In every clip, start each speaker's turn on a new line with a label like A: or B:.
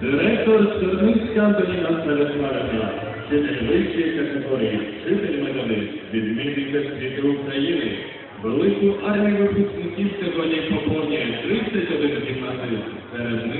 A: Директор Чернівська Антоніна Селесмарина, вчитель вищої категорії, вчитель медалист, відмінника світу України. Велику армію випускників сьогодні поповнює 31 гімназист серед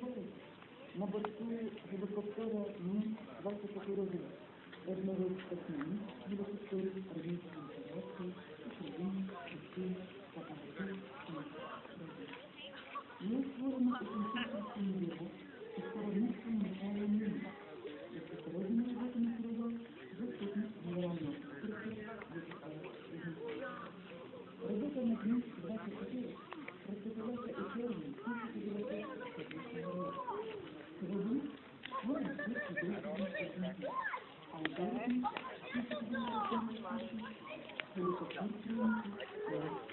B: Вибори. На борту гелікоптера Мі-24 роки. Одного з основних гелікоптерів Армійської Федерації України, Росії та Америки. Ми створимо у 1907 року під керівництвом Михайла Мельника. Ja.